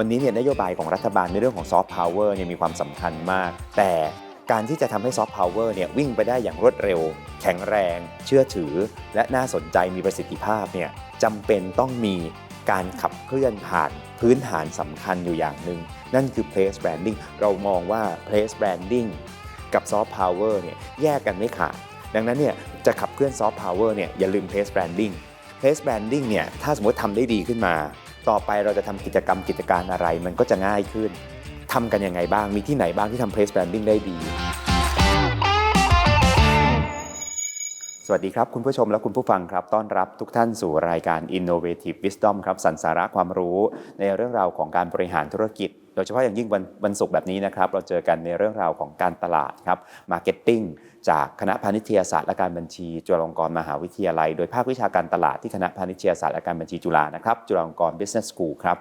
วันนี้เนี่ยนโยบายของรัฐบาลในเรื่องของซอฟต์พาวเวอร์เนี่ยมีความสำคัญมาก แต่การที่จะทำให้ซอฟต์พาวเวอร์เนี่ยวิ่งไปได้อย่างรวดเร็ว แข็งแรง เชื่อถือ และน่าสนใจมีประสิทธิภาพเนี่ยจำเป็นต้องมีการขับเคลื่อนผ่านพื้นฐานสำคัญอยู่อย่างหนึ่งนั่นคือ place branding เรามองว่า place branding กับ soft power เนี่ยแยกกันไม่ขาด ดังนั้นเนี่ยจะขับเคลื่อน soft power เนี่ยอย่าลืม place branding place branding เนี่ยถ้าสมมติทำได้ดีขึ้นมา ต่อไปเราจะทำกิจกรรมกิจการอะไร มันก็จะง่ายขึ้นทำกันยังไงบ้าง มีที่ไหนบ้างที่ทำ place branding ได้ดี สวัสดีครับ คุณผู้ชมและคุณผู้ฟังครับ ต้อนรับทุกท่านสู่รายการ Innovative Wisdom ครับสันสาระความรู้ในเรื่องราวของการบริหารธุรกิจ โดยเฉพาะอย่างยิ่งวันวันศุกร์แบบนี้นะครับ เราเจอกันในเรื่องราวของการตลาดครับ Marketing จากคณะพาณิชยศาสตร์และการบัญชี จุฬาลงกรณ์มหาวิทยาลัย โดยภาควิชาการตลาดที่คณะพาณิชยศาสตร์และการบัญชีจุฬานะครับ จุฬาลงกรณ์ Business School ครับ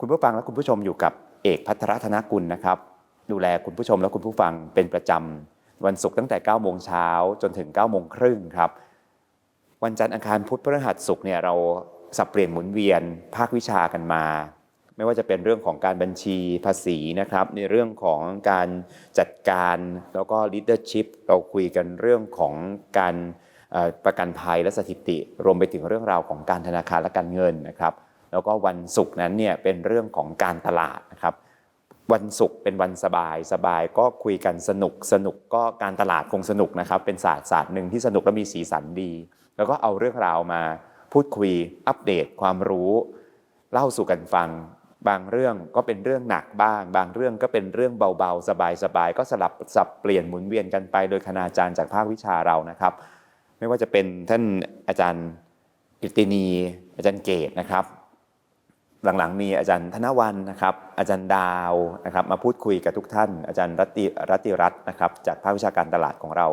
คุณผู้ฟังและคุณผู้ชมอยู่กับเอกพัทรธนกุลนะครับดูแลคุณผู้ชมและคุณผู้ฟังเป็นประจำ วันศุกร์ตั้งแต่9โมงเช้าจนถึง9โมงครึ่งครับ วันจันทร์อังคารพุธพฤหัสศุกร์เนี่ยเราสับเปลี่ยนหมุนเวียนภาควิชากันมา ไม่ว่าจะเป็นเรื่องของการบัญชีภาษีนะครับ ในเรื่องของการจัดการแล้วก็ leadership เราคุยกันเรื่องของการประกันภัยและสถิติ รวมไปถึงเรื่องราวของการธนาคารและการเงินนะครับ แล้วก็วันศุกร์นั้นเนี่ยเป็นเรื่องของการตลาดนะครับ วันศุกร์เป็นวันสบายสบายก็คุยกันสนุกสนุกก็การตลาดคงสนุกนะครับ เป็นศาสตร์ศาสตร์หนึ่งที่สนุกและมีสีสันดี แล้วก็เอาเรื่องราวมาพูดคุยอัปเดตความรู้ เล่าสู่กันฟัง บางเรื่องก็เป็นเรื่องหนักบ้าง บางเรื่องก็เป็นเรื่องเบาๆ สบายๆก็สลับสับเปลี่ยนหมุนเวียนกันไป โดยคณาจารย์จากภาควิชาเรานะครับ ไม่ว่าจะเป็นท่านอาจารย์กิตตินี อาจารย์เกตนะครับ หลังๆ มีอาจารย์ธนวันนะครับ อาจารย์ดาวนะครับมาพูดคุยกับทุกท่าน อาจารย์รัติรัตติรัตน์นะครับจากภาควิชาการตลาดของเรา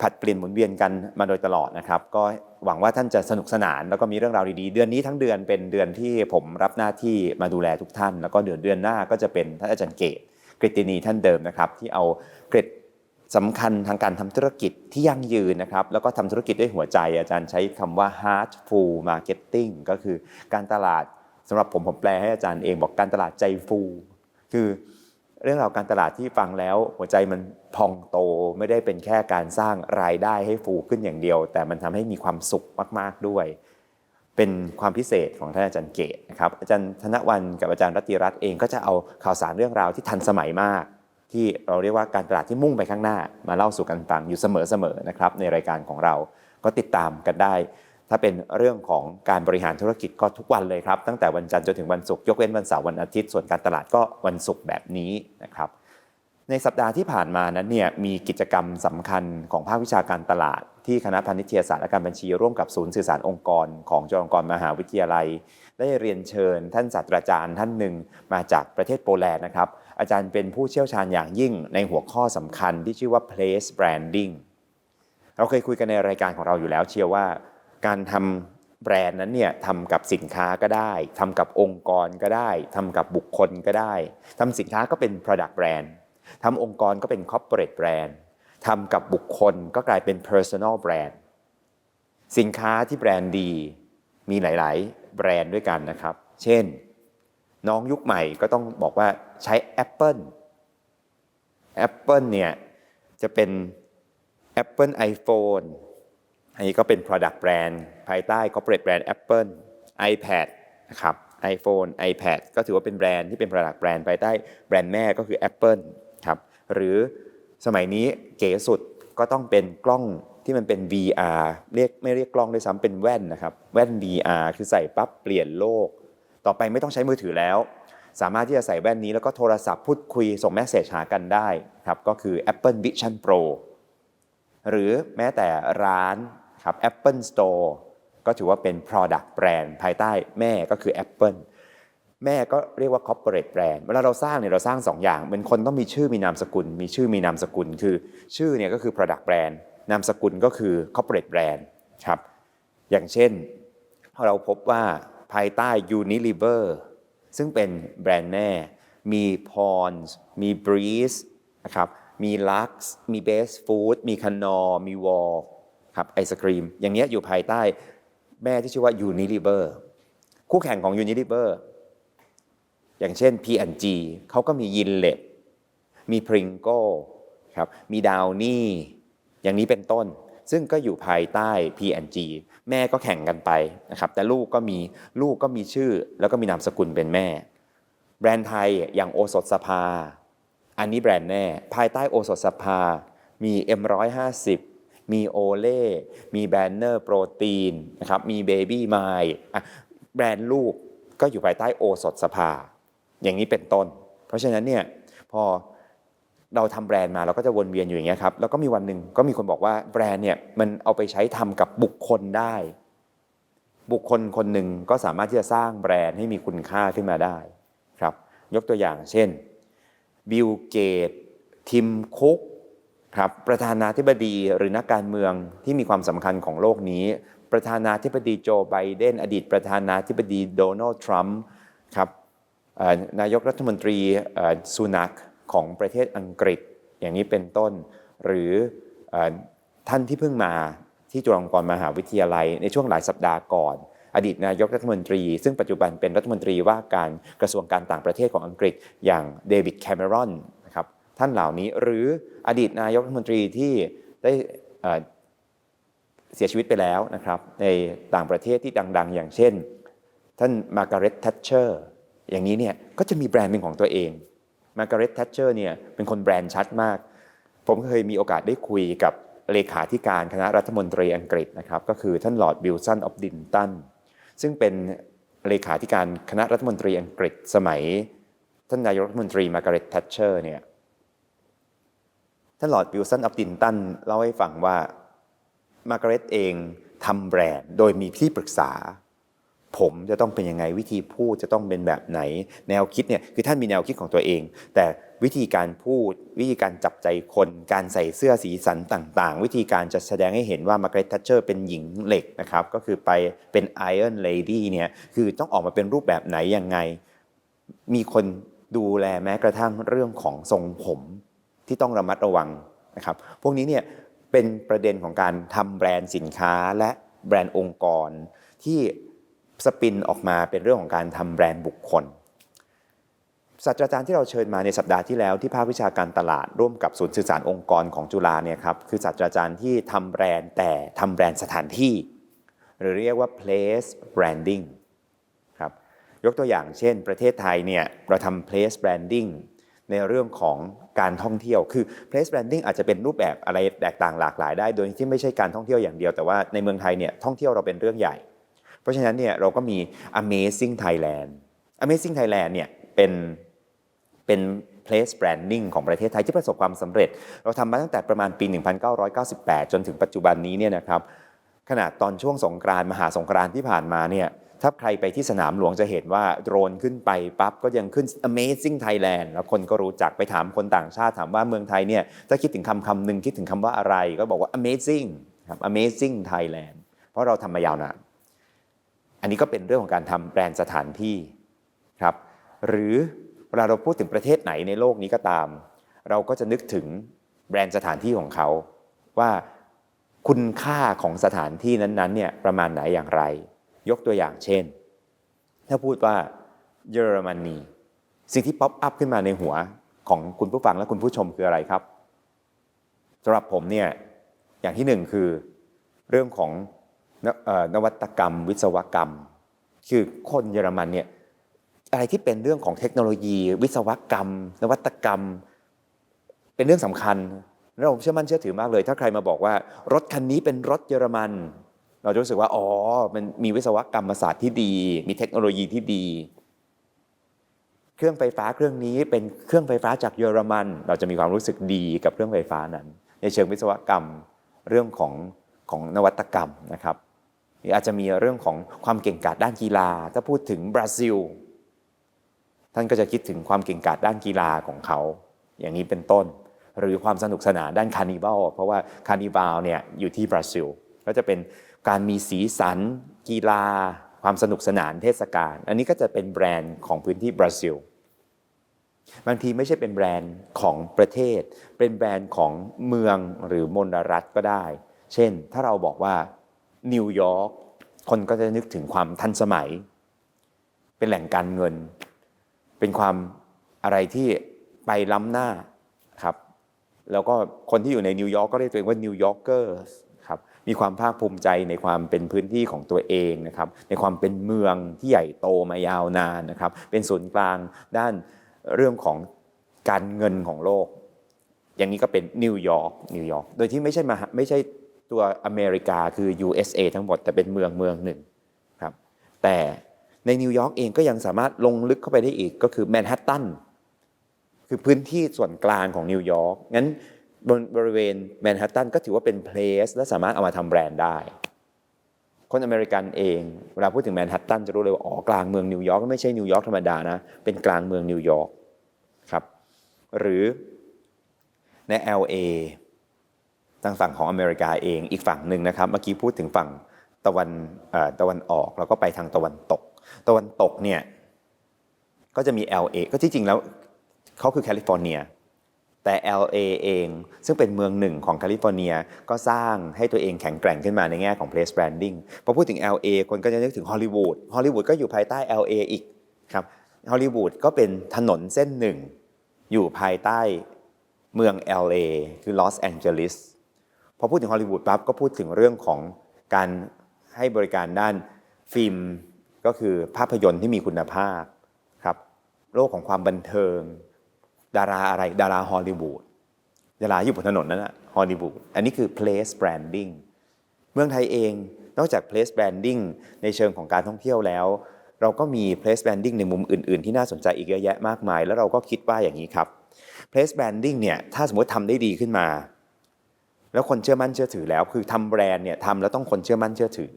ผัดเปลี่ยนหมุนเวียนกันมาโดยตลอดนะครับ ก็หวังว่าท่านจะสนุกสนานแล้วก็มีเรื่องราวดีๆ เดือนนี้ทั้งเดือนเป็นเดือนที่ผมรับหน้าที่มาดูแลทุกท่าน แล้วก็เดือนเดือนหน้าก็จะเป็นท่านอาจารย์เกตกฤตินีท่านเดิมนะครับ ที่เอาเกร็ดสำคัญทางการทำธุรกิจที่ยั่งยืนนะครับ แล้วก็ทำธุรกิจด้วยหัวใจ อาจารย์ใช้คำว่า heartful marketing ก็คือการตลาด สำหรับผมผมแปลให้อาจารย์เองบอกการตลาดใจฟู คือเรื่องราวการตลาดที่ฟังแล้วหัวใจมันพองโตไม่ได้เป็นแค่การสร้างรายได้ให้ฟูขึ้นอย่างเดียว แต่มันทำให้มีความสุขมาก ๆด้วย เป็นความพิเศษของท่านอาจารย์เกตนะครับอาจารย์ธนวันกับอาจารย์รัตติรัตน์เองก็จะเอาข่าวสารเรื่องราวที่ทันสมัยมาก ที่เราเรียกว่าการตลาดที่มุ่งไปข้างหน้า มาเล่าสู่กันฟังอยู่เสมอๆนะครับในรายการของเราก็ติดตามกันได้ ถ้าเป็นเรื่องของการบริหารธุรกิจก็ทุกวันเลยครับ ตั้งแต่วันจันทร์จนถึงวันศุกร์ยกเว้นวันเสาร์วันอาทิตย์ส่วนการตลาดก็วันศุกร์แบบนี้นะครับในสัปดาห์ที่ผ่านมานั้นเนี่ยมีกิจกรรมสำคัญของภาควิชาการตลาด ที่คณะพาณิชยศาสตร์และการบัญชีร่วมกับศูนย์สื่อสารองค์กร ของจุฬาลงกรณ์มหาวิทยาลัย ได้เรียนเชิญ ท่านศาสตราจารย์ท่านหนึ่งมาจากประเทศโปแลนด์นะครับ อาจารย์เป็นผู้เชี่ยวชาญอย่างยิ่งในหัวข้อสำคัญที่ชื่อว่า place branding เราเคยคุยกันในรายการของเราอยู่แล้วเชียวว่า การทำแบรนด์นั้นเนี่ยทำกับสินค้าก็ได้ทำกับองค์กรก็ได้ทำกับบุคคลก็ได้ทำสินค้าก็เป็น product brand ทำองค์กรก็เป็น corporate brand ทำกับบุคคลก็กลายเป็น personal brand สินค้าที่แบรนด์ดีมีหลาย ๆ แบรนด์ด้วยกันนะครับ เช่น น้องยุคใหม่ก็ต้องบอกว่าใช้ Apple Apple เนี่ยจะเป็น Apple iPhone อันนี้ก็เป็น product brand ภายใต้ corporate brand Apple iPad นะครับ iPhone iPad ก็ถือว่าเป็นแบรนด์ที่เป็น product brand ภายใต้แบรนด์แม่ก็คือ Apple ครับหรือสมัยนี้เก๋สุดก็ต้องเป็นกล้องที่มันเป็น VR เรียกไม่เรียกกล้องด้วยซ้ำเป็นแว่นนะครับ แว่น VR คือใส่ปั๊บเปลี่ยนโลก ต่อไปไม่ต้องใช้มือถือแล้ว สามารถที่จะใส่แว่นนี้แล้วก็โทรศัพท์พูดคุยส่งแมสเซจหากันได้ครับก็คือ Apple Vision Pro หรือแม้แต่ร้าน ครับ Apple Store ก็ถือว่าเป็น Product Brand ภายใต้แม่ก็คือ Apple แม่ก็เรียกว่า corporate brand เวลาเราสร้างเนี่ยเราสร้าง2อย่างเป็นคนต้องมีชื่อมีนามสกุล มีชื่อมีนามสกุล คือชื่อเนี่ยก็คือ product brand นามสกุลก็คือ corporate brand ครับอย่างเช่นเราพบว่าภายใต้ Unilever ซึ่งเป็นแบรนด์แม่ มี Pons มี Breeze นะครับมี Lux มี Best Food มี Knorr มี Wall ครับไอศครีม อย่างเนี้ยอยู่ภายใต้แม่ที่ชื่อว่า Unilever คู่แข่งของ Unilever อย่างเช่น P&G เขาก็มียินเล็บมีพริงโก้ครับมีดาวนี่อย่างนี้เป็นต้น ซึ่งก็อยู่ภายใต้ P&G แม่ก็แข่งกันไปนะครับแต่ลูกก็มีลูกก็มีชื่อ แล้วก็มีนามสกุลเป็นแม่ แบรนด์ไทยอย่างโอสถสภา อันนี้แบรนด์แน่ ภายใต้โอสถสภามี M150 มีโอเล่ มีแบรนเนอร์โปรตีนนะครับ มีเบบี้ไมล์แบรนด์ลูกก็อยู่ภายใต้โอสถสภา อย่างนี้เป็นต้น เพราะฉะนั้นเนี่ยพอเราทำแบรนด์มาเราก็จะวนเวียนอยู่อย่างเงี้ยครับ แล้วก็มีวันหนึ่งก็มีคนบอกว่าแบรนด์เนี่ยมันเอาไปใช้ทำกับบุคคลได้ บุคคลคนหนึ่งก็สามารถที่จะสร้างแบรนด์ให้มีคุณค่าขึ้นมาได้ครับ ยกตัวอย่างเช่นบิลเกตทิมคุก ครับประธานาธิบดีหรือนักการเมืองที่มีความสำคัญของโลกนี้ ประธานาธิบดีโจไบเดน อดีตประธานาธิบดีโดนัลด์ทรัมป์ครับนายกรัฐมนตรีสุนักของประเทศอังกฤษอย่างนี้เป็นต้น หรือท่านที่เพิ่งมาที่จุฬาลงกรณ์มหาวิทยาลัย ในช่วงหลายสัปดาห์ก่อน อดีตนายกรัฐมนตรี ซึ่งปัจจุบันเป็นรัฐมนตรีว่าการกระทรวงการต่างประเทศของอังกฤษ อย่างเดวิดแคมเมรอน ท่านเหล่านี้ หรืออดีตนายกรัฐมนตรีที่ได้เสียชีวิตไปแล้วนะครับในต่างประเทศที่ดัง ๆ อย่างเช่น ท่านมาร์กาเร็ตทัชเชอร์อย่างนี้เนี่ยก็จะมีแบรนด์เป็นของตัวเองมาร์กาเร็ตทัชเชอร์เนี่ยเป็นคนแบรนด์ชัดมาก ผมเคยมีโอกาสได้คุยกับเลขาธิการคณะรัฐมนตรีอังกฤษนะครับก็คือท่านลอร์ดบิลสันออฟดินตันซึ่งเป็นเลขาธิการคณะรัฐมนตรีอังกฤษสมัย ท่านนายกรัฐมนตรีมาร์กาเร็ตทัชเชอร์เนี่ย ท่านหลอดบิลสันออฟดินตันเล่าให้ฟังว่ามาร์กาเร็ตเองทำแบรนด์โดยมีที่ปรึกษา ผมจะต้องเป็นยังไงวิธีพูดจะต้องเป็นแบบไหน แนวคิดเนี่ยคือท่านมีแนวคิดของตัวเอง แต่วิธีการพูด วิธีการจับใจคน การใส่เสื้อสีสันต่างๆ วิธีการจะแสดงให้เห็นว่ามาร์เกรตทัชเชอร์เป็นหญิงเหล็กนะครับ ก็คือไปเป็นไอออนเลดี้เนี่ยคือต้องออกมาเป็นรูปแบบไหนยังไง มีคนดูแลแม้กระทั่งเรื่องของทรงผม ที่ต้องระมัดระวังนะครับพวกนี้เนี่ยเป็นประเด็นของการทำแบรนด์สินค้าและแบรนด์องค์กร ที่สปินออกมาเป็นเรื่องของการทำแบรนด์บุคคลศาสตราจารย์ที่เราเชิญมาในสัปดาห์ที่แล้วที่ภาควิชาการตลาดร่วมกับศูนย์สื่อสารองค์กรของจุฬาเนี่ยครับคือศาสตราจารย์ที่ทำแบรนด์แต่ทำแบรนด์สถานที่ หรือเรียกว่า place branding ครับยกตัวอย่างเช่น ประเทศไทยเนี่ยเราทำ place branding ในเรื่องของการท่องเที่ยว คือ place branding อาจจะเป็นรูปแบบอะไรแตกต่างหลากหลายได้ โดยที่ไม่ใช่การท่องเที่ยวอย่างเดียว แต่ว่าในเมืองไทยเนี่ยท่องเที่ยวเราเป็นเรื่องใหญ่ เพราะฉะนั้นเนี่ยเราก็มี Amazing Thailand Amazing Thailand เนี่ยเป็นเป็น place branding ของประเทศไทยที่ประสบความสำเร็จ เราทำมาตั้งแต่ประมาณปี 1998 จนถึงปัจจุบันนี้เนี่ยนะครับขนาดตอนช่วงสงกรานมหาสงกรานที่ผ่านมาเนี่ย ถ้าใครไปที่สนามหลวงจะเห็นว่าโดรนขึ้นไปปั๊บก็ยังขึ้น Amazing Thailand แล้วคนก็รู้จักไปถามคนต่างชาติถามว่าเมืองไทยเนี่ยถ้าคิดถึงคำคำหนึ่งคิดถึงคำว่าอะไร ก็บอกว่า Amazing ครับ Amazing Thailand เพราะเราทำมายาวนานอันนี้ก็เป็นเรื่องของการทำแบรนด์สถานที่ครับหรือเวลาเราพูดถึงประเทศไหนในโลกนี้ก็ตาม เราก็จะนึกถึงแบรนด์สถานที่ของเขา ว่าคุณค่าของสถานที่นั้นๆเนี่ยประมาณไหนอย่างไร ยกตัวอย่างเช่น ถ้าพูดว่าเยอรมนีสิ่งที่ป๊อปอัพขึ้นมาในหัวของคุณผู้ฟังและคุณผู้ชมคืออะไรครับสำหรับผมเนี่ยอย่างที่หนึ่งคือเรื่องของนวัตกรรม วิศวกรรม คือคนเยอรมันเนี่ยอะไรที่เป็นเรื่องของเทคโนโลยี วิศวกรรม นวัตกรรม เป็นเรื่องสำคัญเราเชื่อมั่นเชื่อถือมากเลย ถ้าใครมาบอกว่ารถคันนี้เป็นรถเยอรมัน เราจะรู้สึกว่าอ๋อมันมีวิศวกรรมศาสตร์ที่ดี มีเทคโนโลยีที่ดี เครื่องไฟฟ้าเครื่องนี้เป็นเครื่องไฟฟ้าจากเยอรมัน เราจะมีความรู้สึกดีกับเครื่องไฟฟ้านั้น ในเชิงวิศวกรรมเรื่องของของนวัตกรรมนะครับรืออาจจะมีเรื่องของความเก่งกาจด้านกีฬา ถ้าพูดถึงบราซิล ท่านก็จะคิดถึงความเก่งกาจด้านกีฬาของเขา อย่างนี้เป็นต้น หรือความสนุกสนานด้านคาร์นิวัลเพราะว่าคาร์นิวัลเนี่ยอยู่ที่บราซิล ก็จะเป็น การมีสีสัน กีฬา ความสนุกสนานเทศกาล อันนี้ก็จะเป็นแบรนด์ของพื้นที่บราซิล บางทีไม่ใช่เป็นแบรนด์ของประเทศ เป็นแบรนด์ของเมืองหรือมลรัฐก็ได้ เช่น ถ้าเราบอกว่านิวยอร์ก คนก็จะนึกถึงความทันสมัย เป็นแหล่งการเงิน เป็นความอะไรที่ไปล้ำหน้าครับ แล้วก็คนที่อยู่ในนิวยอร์กก็เรียกตัวเองว่านิวยอร์กเกอร์ มีความภาคภูมิใจในความเป็นพื้นที่ของตัวเองนะครับในความเป็นเมืองที่ใหญ่โตมายาวนานนะครับเป็นศูนย์กลางด้านเรื่องของการเงินของโลก อย่างนี้ก็เป็นนิวยอร์กนิวยอร์กโดยที่ไม่ใช่มาไม่ใช่ตัวอเมริกาคือ USA ทั้งหมดแต่เป็นเมืองเมืองหนึ่งครับแต่ในนิวยอร์กเองก็ยังสามารถลงลึกเข้าไปได้อีกก็คือแมนฮัตตันคือพื้นที่ส่วนกลางของนิวยอร์กงั้น บนบริเวณแมนฮัตตันก็ถือว่าเป็นเพลสและสามารถเอามาทำแบรนด์ได้ คนอเมริกันเองเวลาพูดถึงแมนฮัตตันจะรู้เลยว่าอ๋อกลางเมืองนิวยอร์กไม่ใช่นิวยอร์กธรรมดานะ เป็นกลางเมืองนิวยอร์กครับ หรือใน LA ทางฝั่งของอเมริกาเองอีกฝั่งหนึ่งนะครับ เมื่อกี้พูดถึงฝั่งตะวันตะวันออกแล้วก็ไปทางตะวันตก ตะวันตกเนี่ยก็จะมี LA ก็ที่จริงแล้วเขาคือแคลิฟอร์เนีย แต่ LA เอง ซึ่งเป็นเมืองหนึ่งของแคลิฟอร์เนียก็สร้างให้ตัวเองแข็งแกร่งขึ้นมาในแง่ของ place branding พอพูดถึง LA คนก็จะนึกถึงฮอลลีวูดฮอลลีวูดก็อยู่ภายใต้ LA อีกครับฮอลลีวูดก็เป็นถนนเส้นหนึ่ง อยู่ภายใต้เมือง LA คือลอสแองเจลิสพอพูดถึงฮอลลีวูดปั๊บก็พูดถึงเรื่องของการให้บริการด้านฟิล์มก็คือภาพยนตร์ที่มีคุณภาพครับโลกของความบันเทิง ดาราอะไรดาราฮอลลีวูดดาราอยู่บนถนนนั้นอะฮอลลีวูดอันนี้คือ place branding เมืองไทยเองนอกจาก place branding ในเชิงของการท่องเที่ยวแล้ว เราก็มี place branding ในมุมอื่น ๆ ที่น่าสนใจอีกเยอะแยะมากมาย แล้วเราก็คิดว่าอย่างนี้ครับ place branding เนี่ยถ้าสมมติทำได้ดีขึ้นมา แล้วคนเชื่อมั่นเชื่อถือแล้ว คือทำแบรนด์เนี่ยทำแล้วต้องคนเชื่อมั่นเชื่อถือ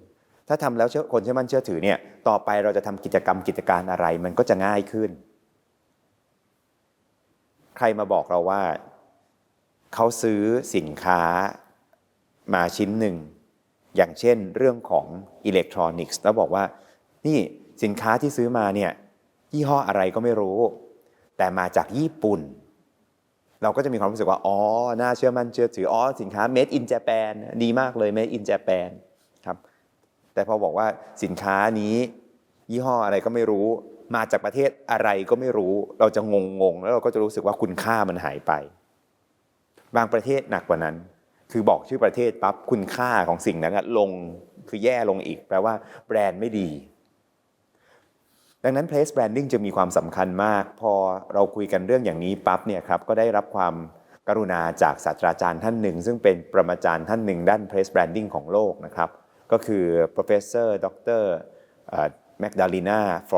ถ้าทำแล้วเชื่อคนเชื่อมั่นเชื่อถือเนี่ยต่อไปเราจะทำกิจกรรมกิจการอะไร มันก็จะง่ายขึ้น ใครมาบอกเราว่า เขาซื้อสินค้ามาชิ้นหนึ่ง อย่างเช่นเรื่องของอิเล็กทรอนิกส์แล้วบอกว่า นี่สินค้าที่ซื้อมาเนี่ยยี่ห้ออะไรก็ไม่รู้ แต่มาจากญี่ปุ่น เราก็จะมีความรู้สึกว่า อ๋อ น่าเชื่อมั่นเชื่อถือ อ๋อ สินค้า made in Japan ดีมากเลย made in Japan ครับ แต่พอบอกว่าสินค้านี้ ยี่ห้ออะไรก็ไม่รู้ มาจากประเทศอะไรก็ไม่รู้ เราจะงงงแล้วเราก็จะรู้สึกว่าคุณค่ามันหายไป บางประเทศหนักกว่านั้น คือบอกชื่อประเทศปั๊บคุณค่าของสิ่งนั้นลงคือแย่ลงอีก แปลว่าแบรนด์ไม่ดี ดังนั้น place branding จะมีความสำคัญมาก พอเราคุยกันเรื่องอย่างนี้ปั๊บเนี่ยครับก็ได้รับความกรุณาจากศาสตราจารย์ท่านหนึ่ง ซึ่งเป็นประมาจารย์ท่านหนึ่งด้าน place branding ของโลกนะครับ ก็คือ professor ดรแมกดาลินาฟ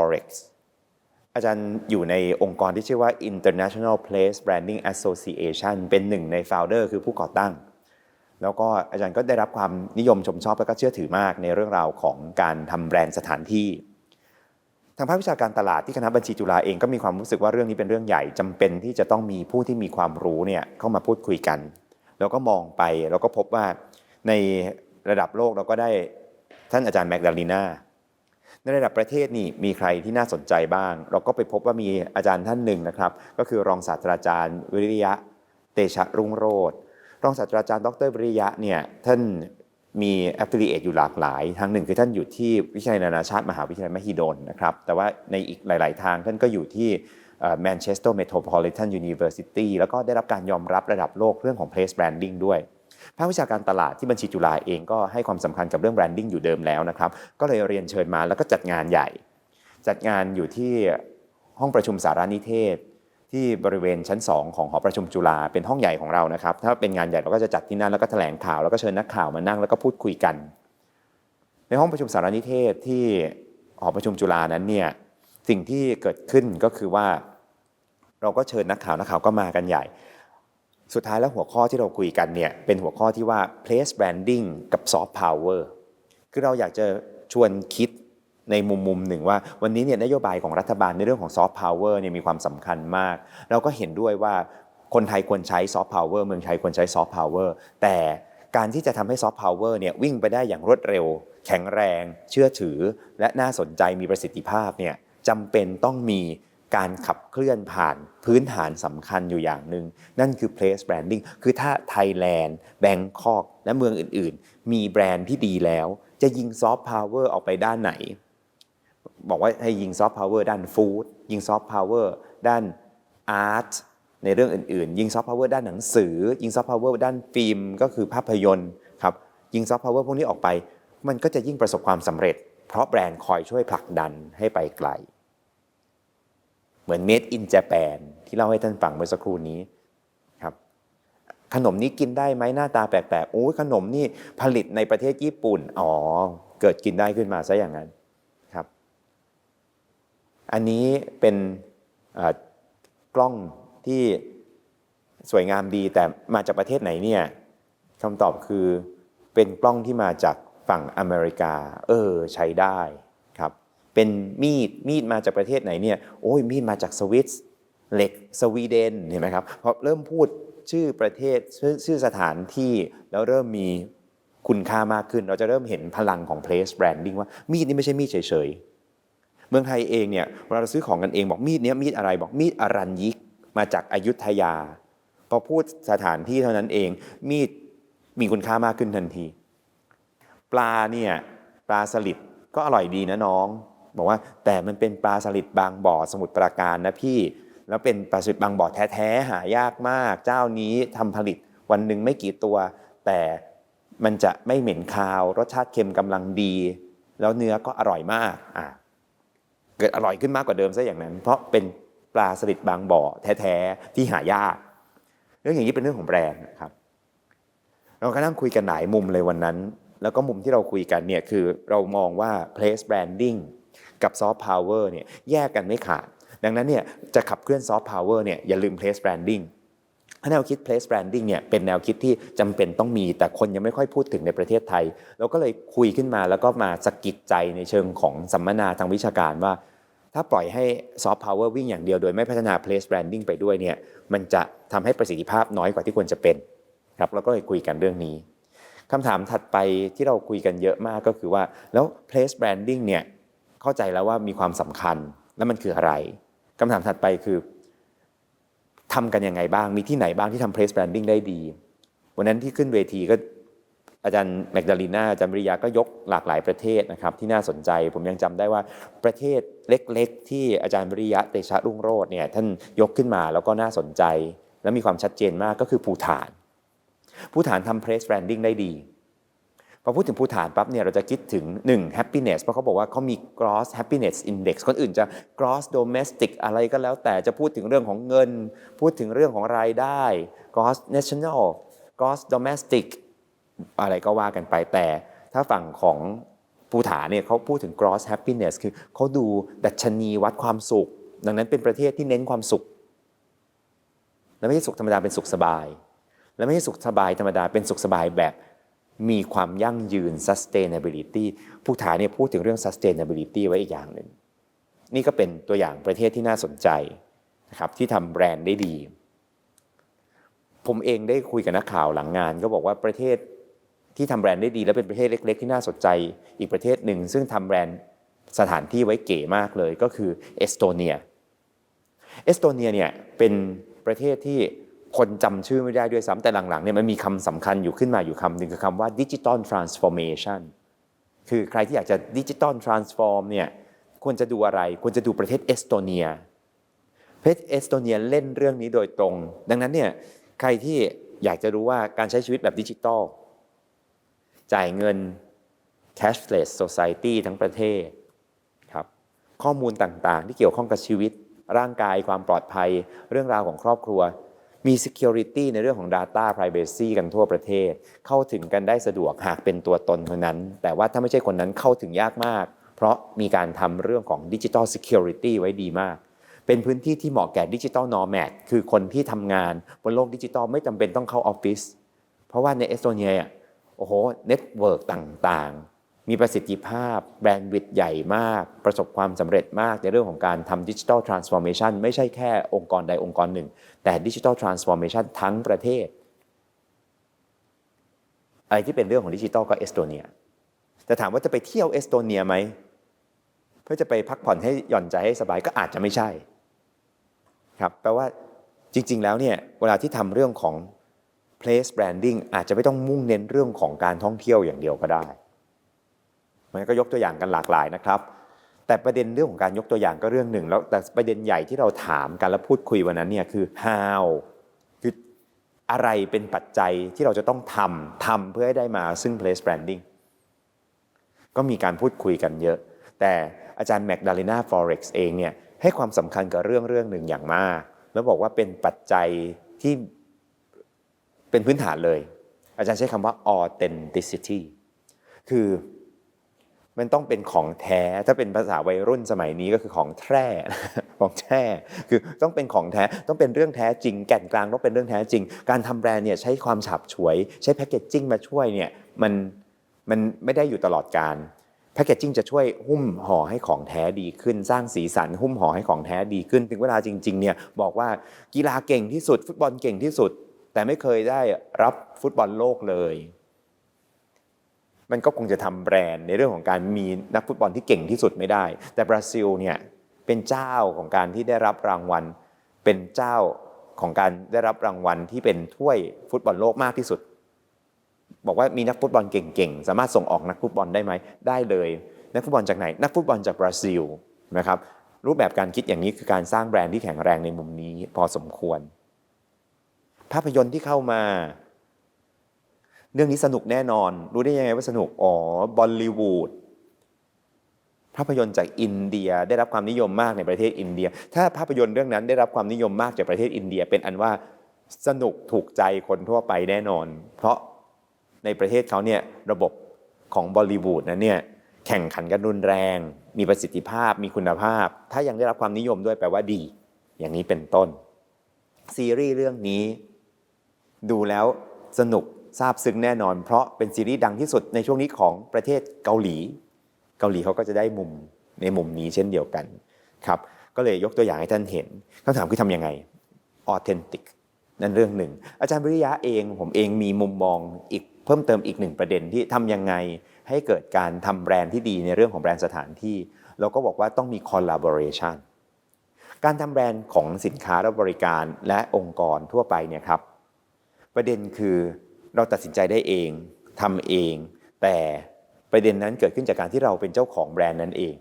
อาจารย์อยู่ในองค์กรที่ชื่อว่า International Place Branding Association เป็นหนึ่งใน founder คือผู้ก่อตั้ง แล้วก็อาจารย์ก็ได้รับความนิยมชมชอบและก็เชื่อถือมากในเรื่องราวของการทำแบรนด์สถานที่ ทางภาควิชาการตลาดที่คณะบัญชีจุฬาเองก็มีความรู้สึกว่าเรื่องนี้เป็นเรื่องใหญ่จำเป็นที่จะต้องมีผู้ที่มีความรู้เนี่ยเข้ามาพูดคุยกัน แล้วก็มองไปแล้วก็พบว่าในระดับโลกเราก็ได้ท่านอาจารย์แมกดาลีนา ในระดับประเทศนี่มีใครที่น่าสนใจบ้าง เราก็ไปพบว่ามีอาจารย์ท่านหนึ่งนะครับ ก็คือรองศาสตราจารย์วิริยะเตชะรุ่งโรจน์รองศาสตราจารย์ดรวิริยะเนี่ยท่านมี affiliate อยู่หลากหลายทางหนึ่งคือท่านอยู่ที่วิทยาลัยนานาชาติมหาวิทยาลัยมหิดลนะครับแต่ว่าในอีกหลาย ๆ ทางท่านก็อยู่ที่แมนเชสเตอร์เมโทร p o l i t a n University แล้วก็ได้รับการยอมรับระดับโลกเรื่องของ place branding ด้วย ภาควิชาการตลาดที่บัญชีจุฬาเองก็ให้ความสำคัญกับเรื่องแบรนดิ้งอยู่เดิมแล้วนะครับ ก็เลยเรียนเชิญมาแล้วก็จัดงานใหญ่ จัดงานอยู่ที่ห้องประชุมสารนิเทศ ที่บริเวณชั้น 2 ของหอประชุมจุฬาเป็นห้องใหญ่ของเรานะครับ ถ้าเป็นงานใหญ่เราก็จะจัดที่นั่นแล้วก็แถลงข่าวแล้วก็เชิญนักข่าวมานั่งแล้วก็พูดคุยกัน ในห้องประชุมสารนิเทศที่หอประชุมจุฬานั้นเนี่ยสิ่งที่เกิดขึ้นก็คือว่า เราก็เชิญนักข่าวนักข่าวก็มากันใหญ่ สุดท้ายแล้วหัวข้อที่เราคุยกันเนี่ยเป็นหัวข้อที่ว่า place branding กับ soft power คือเราอยากจะชวนคิดในมุมมุมหนึ่งว่าวันนี้เนี่ยนโยบายของรัฐบาลในเรื่องของ soft power เนี่ยมีความสำคัญมาก เราก็เห็นด้วยว่าคนไทยควรใช้ soft power เมืองไทยควรใช้ soft power แต่การที่จะทำให้ soft power เนี่ยวิ่งไปได้อย่างรวดเร็ว แข็งแรง เชื่อถือ และน่าสนใจมีประสิทธิภาพเนี่ยจำเป็นต้องมี การขับเคลื่อนผ่านพื้นฐานสำคัญอยู่อย่างหนึ่งนั่นคือ place branding คือถ้าไทยแลนด์แบงคอกและเมืองอื่นๆ มีแบรนด์ที่ดีแล้ว จะยิงซอฟต์พาวเวอร์ออกไปด้านไหน บอกว่าให้ยิงซอฟต์พาวเวอร์ด้านฟู้ดยิงซอฟต์พาวเวอร์ด้านอาร์ตในเรื่องอื่นๆ ยิงซอฟต์พาวเวอร์ด้านหนังสือ ยิงซอฟต์พาวเวอร์ด้านฟิล์ม ก็คือภาพยนตร์ครับยิงซอฟต์พาวเวอร์พวกนี้ออกไป มันก็จะยิ่งประสบความสำเร็จ เพราะแบรนด์คอยช่วยผลักดันให้ไปไกล เหมือน Made in Japan ที่เล่าให้ท่านฟังเมื่อสักครู่นี้ครับ ขนมนี้กินได้ไหมหน้าตาแปลกๆโอ้ยขนมนี่ผลิตในประเทศญี่ปุ่น อ๋อ เกิดกินได้ขึ้นมาซะอย่างนั้นครับ อันนี้เป็นกล้องที่สวยงามดีแต่มาจากประเทศไหนเนี่ยคำตอบคือเป็นกล้องที่มาจากฝั่งอเมริกา เออ ใช้ได้ เป็นมีดมีดมาจากประเทศไหนเนี่ยโอ้ยมีดมาจากสวิตเหล็กสวีเดนเห็นไหมครับพอเริ่มพูดชื่อประเทศชื่อชื่อสถานที่แล้วเริ่มมีคุณค่ามากขึ้น เราจะเริ่มเห็นพลังของ place branding ว่ามีดนี่ไม่ใช่มีดเฉยๆ เมืองไทยเองเนี่ยเวลาเราซื้อของกันเองบอกมีดเนี้ยมีดอะไรบอกมีดอรัญยิกมาจากอายุทยา พอพูดสถานที่เท่านั้นเอง มีดมีคุณค่ามากขึ้นทันที ปลาเนี่ยปลาสลิดก็อร่อยดีนะน้อง บอกว่าแต่มันเป็นปลาสลิดบางบ่อสมุทรปราการนะพี่ แล้วเป็นปลาสลิดบางบ่อแท้ๆหายากมาก เจ้านี้ทำผลิตวันหนึ่งไม่กี่ตัว แต่มันจะไม่เหม็นคาวรสชาติเค็มกำลังดี แล้วเนื้อก็อร่อยมากอะเกิดอร่อยขึ้นมากกว่าเดิมซะอย่างนั้น เพราะเป็นปลาสลิดบางบ่อแท้ๆที่หายาก เรื่องอย่างนี้เป็นเรื่องของแบรนด์นะครับเราก็นั่งคุยกันหลายมุมเลยวันนั้น แล้วก็มุมที่เราคุยกันเนี่ยคือเรามองว่า place branding กับ soft power เนี่ยแยกกันไม่ขาด ดังนั้นเนี่ยจะขับเคลื่อน soft power เนี่ยอย่าลืม place branding ถ้าแนวคิด place branding เนี่ยเป็นแนวคิดที่จำเป็นต้องมี แต่คนยังไม่ค่อยพูดถึงในประเทศไทย เราก็เลยคุยขึ้นมาแล้วก็มาสะกิดใจในเชิงของสัมมนาทางวิชาการว่า ถ้าปล่อยให้ soft power วิ่งอย่างเดียวโดยไม่พัฒนา place branding ไปด้วยเนี่ยมันจะทำให้ประสิทธิภาพน้อยกว่าที่ควรจะเป็นครับเราก็เลยคุยกันเรื่องนี้คำถามถัดไปที่เราคุยกันเยอะมากก็คือว่าแล้ว place branding เนี่ย เข้าใจแล้วว่ามีความสำคัญแล้วมันคืออะไรคำถามถัดไปคือทำกันยังไงบ้าง มีที่ไหนบ้างที่ทำ place branding ได้ดี วันนั้นที่ขึ้นเวทีก็อาจารย์แมกดาลีนาอาจารย์บริยาก็ยกหลากหลายประเทศนะครับที่น่าสนใจ ผมยังจำได้ว่าประเทศเล็กๆ ที่อาจารย์บริยะเตชะรุ่งโรจน์เนี่ยท่านยกขึ้นมาแล้วก็น่าสนใจ และมีความชัดเจนมากก็คือภูฐาน ภูฐานทำ place branding ได้ดี พอพูดถึงภูฐานปั๊บเนี่ยเราจะคิดถึง 1 happiness เพราะเขาบอกว่าเขามี gross happiness index คนอื่นจะ gross domestic อะไรก็แล้วแต่จะพูดถึงเรื่องของเงิน พูดถึงเรื่องของรายได้ gross national gross domestic อะไรก็ว่ากันไปแต่ถ้าฝั่งของภูฐานเนี่ยเขาพูดถึง gross happiness คือเขาดูดัชนีวัดความสุข ดังนั้นเป็นประเทศที่เน้นความสุข และไม่ใช่สุขธรรมดาเป็นสุขสบาย และไม่ใช่สุขสบายธรรมดาเป็นสุขสบายแบบ มีความยั่งยืน sustainability ผู้ฐาเนี่ยพูดถึงเรื่อง sustainability ไว้อีกอย่างหนึ่ง นี่ก็เป็นตัวอย่างประเทศที่น่าสนใจนะครับที่ทำแบรนด์ได้ดี ผมเองได้คุยกับนักข่าวหลังงาน ก็บอกว่าประเทศที่ทำแบรนด์ได้ดี และเป็นประเทศเล็ก ๆ ที่น่าสนใจ อีกประเทศหนึ่งซึ่งทำแบรนด์สถานที่ไว้เก๋มากเลยก็คือเอสโตเนีย เอสโตเนียเนี่ยเป็นประเทศที่ คนจำชื่อไม่ได้ด้วยซ้ำแต่หลังๆเนี่ยมันมีคำสำคัญอยู่ขึ้นมาอยู่คำหนึ่งคือคำว่าดิจิตอลทรานส์ฟอร์เมชันคือใครที่อยากจะดิจิตอลทรานส์ฟอร์มเนี่ยควรจะดูอะไร ควรจะดูประเทศเอสโตเนียประเทศเอสโตเนียเล่นเรื่องนี้โดยตรง ดังนั้นเนี่ยใครที่อยากจะรู้ว่าการใช้ชีวิตแบบดิจิตอลจ่ายเงิน cashless society ทั้งประเทศครับข้อมูลต่างๆ ที่เกี่ยวข้องกับชีวิต ร่างกายความปลอดภัย เรื่องราวของครอบครัว มี security ในเรื่องของ data privacy กันทั่วประเทศ เข้าถึงกันได้สะดวกหากเป็นตัวตนคนนั้น แต่ว่าถ้าไม่ใช่คนนั้นเข้าถึงยากมาก เพราะมีการทำเรื่องของ digital security ไว้ดีมาก เป็นพื้นที่ที่เหมาะแก่ดิจิ t a ลนอร์แมดคือคนที่ทำงานบนโลกดิจิตอลไม่จำเป็นต้องเข้าออฟฟิศเพราะว่าในเอสโตเนียโอ้โหเน็ตเวิร์กต่างๆ มีประสิทธิภาพแบรนด์วิดใหญ่มาก ประสบความสำเร็จมากในเรื่องของการทำดิจิทัลทรานส์ฟอร์เมชันไม่ใช่แค่องค์กรใดองค์กรหนึ่ง แต่ดิจิทัลทรานส์ฟอร์เมชันทั้งประเทศ อะไรที่เป็นเรื่องของดิจิทัลก็เอสโตเนียแต่ถามว่าจะไปเที่ยวเอสโตเนียไหมเพื่อจะไปพักผ่อนให้หย่อนใจให้สบายก็อาจจะไม่ใช่ครับแปลว่าจริง ๆ แล้วเนี่ยเวลาที่ทำเรื่องของ place branding อาจจะไม่ต้องมุ่งเน้นเรื่องของการท่องเที่ยวอย่างเดียวก็ได้ มันก็ยกตัวอย่างกันหลากหลายนะครับ แต่ประเด็นเรื่องของการยกตัวอย่างก็เรื่องหนึ่ง แล้วแต่ประเด็นใหญ่ที่เราถามกันและพูดคุยวันนั้นเนี่ยคือ how คืออะไรเป็นปัจจัยที่เราจะต้องทำทำเพื่อให้ได้มาซึ่ง place branding ก็มีการพูดคุยกันเยอะ แต่อาจารย์แมกดาลิน่าฟอเร็กซ์เองเนี่ยให้ความสำคัญกับเรื่องเรื่องหนึ่งอย่างมาก แล้วบอกว่าเป็นปัจจัยที่เป็นพื้นฐานเลย อาจารย์ใช้คำว่า authenticity คือ มันต้องเป็นของแท้ ถ้าเป็นภาษาวัยรุ่นสมัยนี้ก็คือของแท้ของแท้คือต้องเป็นของแท้ต้องเป็นเรื่องแท้จริง แก่นกลางต้องเป็นเรื่องแท้จริง การทำแบรนด์เนี่ยใช้ความฉับฉวย ใช้แพคเกจจิ้งมาช่วยเนี่ยมันมันไม่ได้อยู่ตลอดการแพคเกจจิ้งจะช่วยหุ้มห่อให้ของแท้ดีขึ้น สร้างสีสัน หุ้มห่อให้ของแท้ดีขึ้น ถึงเวลาจริงๆเนี่ยบอกว่ากีฬาเก่งที่สุด ฟุตบอลเก่งที่สุด แต่ไม่เคยได้รับฟุตบอลโลกเลย มันก็คงจะทำแบรนด์ในเรื่องของการมีนักฟุตบอลที่เก่งที่สุดไม่ได้ แต่บราซิลเนี่ยเป็นเจ้าของการที่ได้รับรางวัล เป็นเจ้าของการได้รับรางวัลที่เป็นถ้วยฟุตบอลโลกมากที่สุด บอกว่ามีนักฟุตบอลเก่งๆ สามารถส่งออกนักฟุตบอลได้ไหมได้เลย นักฟุตบอลจากไหน นักฟุตบอลจากบราซิลนะครับรูปแบบการคิดอย่างนี้คือการสร้างแบรนด์ที่แข็งแรงในมุมนี้พอสมควร ภาพยนตร์ที่เข้ามา เรื่องนี้สนุกแน่นอน รู้ได้ยังไงว่าสนุก อ๋อบอลลีวูดภาพยนตร์จากอินเดียได้รับความนิยมมากในประเทศอินเดีย ถ้าภาพยนตร์เรื่องนั้นได้รับความนิยมมากจากประเทศอินเดีย เป็นอันว่าสนุกถูกใจคนทั่วไปแน่นอน เพราะในประเทศเขาเนี่ยระบบของบอลลีวูดนั้นเนี่ยแข่งขันกันรุนแรง มีประสิทธิภาพมีคุณภาพ ถ้ายังได้รับความนิยมด้วยแปลว่าดี อย่างนี้เป็นต้น ซีรีส์เรื่องนี้ ดูแล้วสนุก ซาบซึ้งแน่นอน เพราะเป็นซีรีส์ดังที่สุดในช่วงนี้ของประเทศเกาหลี เกาหลีเขาก็จะได้มุมในมุมนี้เช่นเดียวกันครับก็เลยยกตัวอย่างให้ท่านเห็นคำถามคือทำยังไงออเทนติกนั่นเรื่องหนึ่ง อาจารย์วิริยะเองผมเองมีมุมมองอีกเพิ่มเติมอีกหนึ่งประเด็นที่ทำยังไงให้เกิดการทำแบรนด์ที่ดีในเรื่องของแบรนด์สถานที่เราก็บอกว่าต้องมี collaboration การทำแบรนด์ของสินค้าและบริการและองค์กรทั่วไปเนี่ยครับ ประเด็นคือ เราตัดสินใจได้เองทำเอง แต่ประเด็นนั้นเกิดขึ้นจากการที่เราเป็นเจ้าของแบรนด์นั้นเอง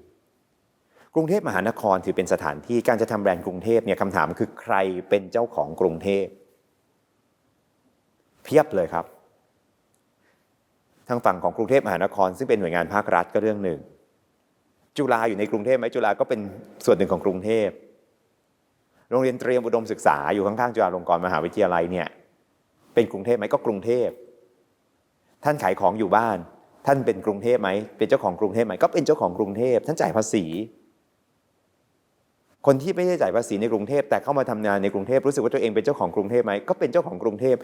กรุงเทพมหานครถือเป็นสถานที่การจะทำแบรนด์กรุงเทพเนี่ยคำถามคือใครเป็นเจ้าของกรุงเทพเพียบเลยครับ ทางฝั่งของกรุงเทพมหานคร ซึ่งเป็นหน่วยงานภาครัฐก็เรื่องหนึ่ง จุฬาอยู่ในกรุงเทพไหมจุฬาก็เป็นส่วนหนึ่งของกรุงเทพโรงเรียนเตรียมอุดมศึกษาอยู่ข้างๆจุฬาลงกรณ์มหาวิทยาลัยเนี่ย เป็นกรุงเทพไหมก็กรุงเทพ ท่านขายของอยู่บ้าน ท่านเป็นกรุงเทพไหมเป็นเจ้าของกรุงเทพไหมก็เป็นเจ้าของกรุงเทพ ท่านจ่ายภาษี คนที่ไม่ได้จ่ายภาษีในกรุงเทพแต่เข้ามาทำงานในกรุงเทพรู้สึกว่าตัวเองเป็นเจ้าของกรุงเทพไหมก็เป็นเจ้าของกรุงเทพ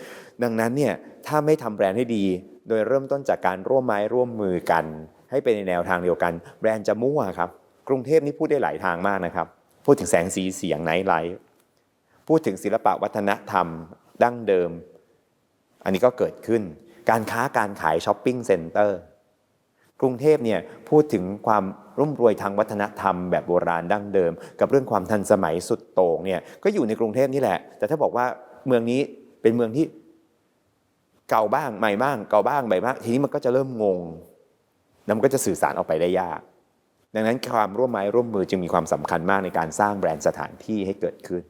ดังนั้นเนี่ยถ้าไม่ทำแบรนด์ให้ดี โดยเริ่มต้นจากการร่วมไม้ร่วมมือกัน ให้เป็นในแนวทางเดียวกัน แบรนด์จะมั่วครับ กรุงเทพนี่พูดได้หลายทางมากนะครับ พูดถึงแสงสีเสียงไนท์ไลท์พูดถึงศิลปะวัฒนธรรม ดั้งเดิม อันนี้ก็เกิดขึ้น การค้าการขายช้อปปิ้งเซ็นเตอร์กรุงเทพเนี่ยพูดถึงความรุ่มรวยทางวัฒนธรรมแบบโบราณดั้งเดิม กับเรื่องความทันสมัยสุดโต่งเนี่ยก็อยู่ในกรุงเทพนี่แหละ แต่ถ้าบอกว่าเมืองนี้เป็นเมืองที่เก่าบ้างใหม่บ้างเก่าบ้างใหม่บ้าง ทีนี้มันก็จะเริ่มงงแล้วมันก็จะสื่อสารออกไปได้ยาก ดังนั้นความร่วมไม้ร่วมมือจึงมีความสำคัญมากในการสร้างแบรนด์สถานที่ให้เกิดขึ้น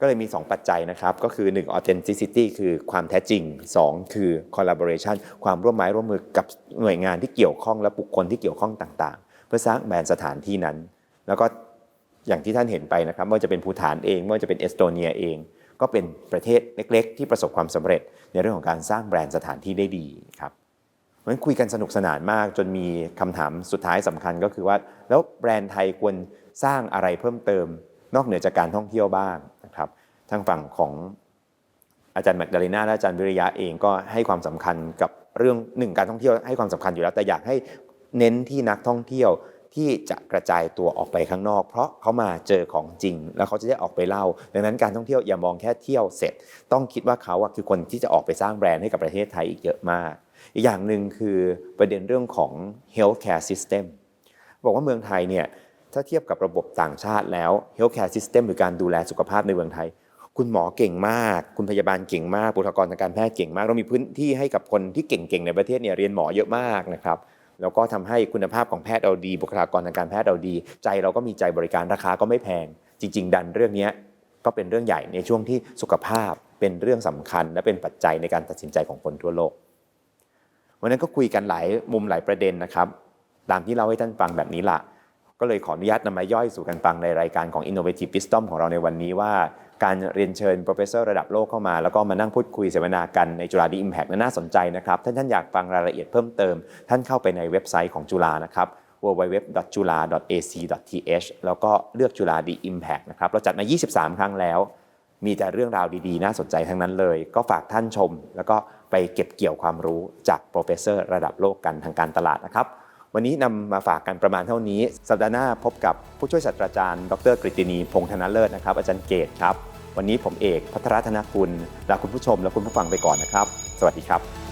ก็เลยมี 2 ปัจจัยนะครับ ก็คือ 1 authenticity คือความแท้จริง 2 คือ collaboration ความร่วมไม้ร่วมมือกับหน่วยงานที่เกี่ยวข้องและบุคคลที่เกี่ยวข้องต่างๆ เพื่อสร้างแบรนด์สถานที่นั้น แล้วก็อย่างที่ท่านเห็นไปนะครับไม่ว่าจะเป็นภูฐานเองไม่ว่าจะเป็นเอสโตเนียเอง ก็เป็นประเทศเล็ก ๆ ที่ประสบความสำเร็จ ในเรื่องของการสร้างแบรนด์สถานที่ได้ดีครับเพราะฉะนั้นคุยกันสนุกสนานมาก จนมีคำถามสุดท้ายสำคัญก็คือว่า แล้วแบรนด์ไทยควรสร้างอะไรเพิ่มเติม นอกเหนือจากการท่องเที่ยวบ้างนะครับทางฝั่งของอาจารย์แมกดาลินาและอาจารย์วิริยะเองก็ให้ความสำคัญกับเรื่องหนึ่งการท่องเที่ยวให้ความสำคัญอยู่แล้วแต่อยากให้เน้นที่นักท่องเที่ยวที่จะกระจายตัวออกไปข้างนอก เพราะเขามาเจอของจริง แล้วเขาจะได้ออกไปเล่า ดังนั้นการท่องเที่ยวอย่ามองแค่เที่ยวเสร็จ ต้องคิดว่าเขาคือคนที่จะออกไปสร้างแบรนด์ให้กับประเทศไทยอีกเยอะมาก อีกอย่างหนึ่งคือประเด็นเรื่องของ healthcare system บอกว่าเมืองไทยเนี่ย ถ้าเทียบกับระบบต่างชาติแล้ว healthcare system หรือการดูแลสุขภาพในเมืองไทย คุณหมอเก่งมาก คุณพยาบาลเก่งมากบุคลากรทางการแพทย์เก่งมาก เรามีพื้นที่ให้กับคนที่เก่งๆในประเทศเนี่ยเรียนหมอเยอะมากนะครับแล้วก็ทำให้คุณภาพของแพทย์เราดี บุคลากรทางการแพทย์เราดี ใจเราก็มีใจบริการราคาก็ไม่แพง จริง ๆ ดันเรื่องนี้ก็เป็นเรื่องใหญ่ในช่วงที่สุขภาพเป็นเรื่องสำคัญ และเป็นปัจจัยในการตัดสินใจของคนทั่วโลกวันนั้นก็คุยกันหลายมุมหลายประเด็นนะครับ ตามที่เล่าให้ท่านฟังแบบนี้ล่ะ ก็เลยขออนุญาตนำมาย่อยสู่กันฟังในรายการของ Innovative Wisdom ของเราในวันนี้ว่าการเรียนเชิญ professor ระดับโลกเข้ามา แล้วก็มานั่งพูดคุยเสวนากันในจุฬาดีอิมแพกน่าสนใจนะครับท่านท่านอยากฟังรายละเอียดเพิ่มเติม ท่านเข้าไปในเว็บไซต์ของจุฬานะครับ www.jula.ac.th แล้วก็เลือกจุฬาดีอิมแพกนะครับเราจัดมา 23 ครั้งแล้ว มีแต่เรื่องราวดีๆ น่าสนใจทั้งนั้นเลย ก็ฝากท่านชม แล้วก็ไปเก็บเกี่ยวความรู้จากโปรเฟสเซอร์ระดับโลกกันทางการตลาดนะครับ วันนี้นำมาฝากกันประมาณเท่านี้ สัปดาห์หน้าพบกับผู้ช่วยศาสตราจารย์ ดรกฤตินีพงษ์ธนเลิศนะครับ อาจารย์เกตครับ วันนี้ผมเอกพัทรธนกุลลาคุณผู้ชมและคุณผู้ฟังไปก่อนนะครับ สวัสดีครับ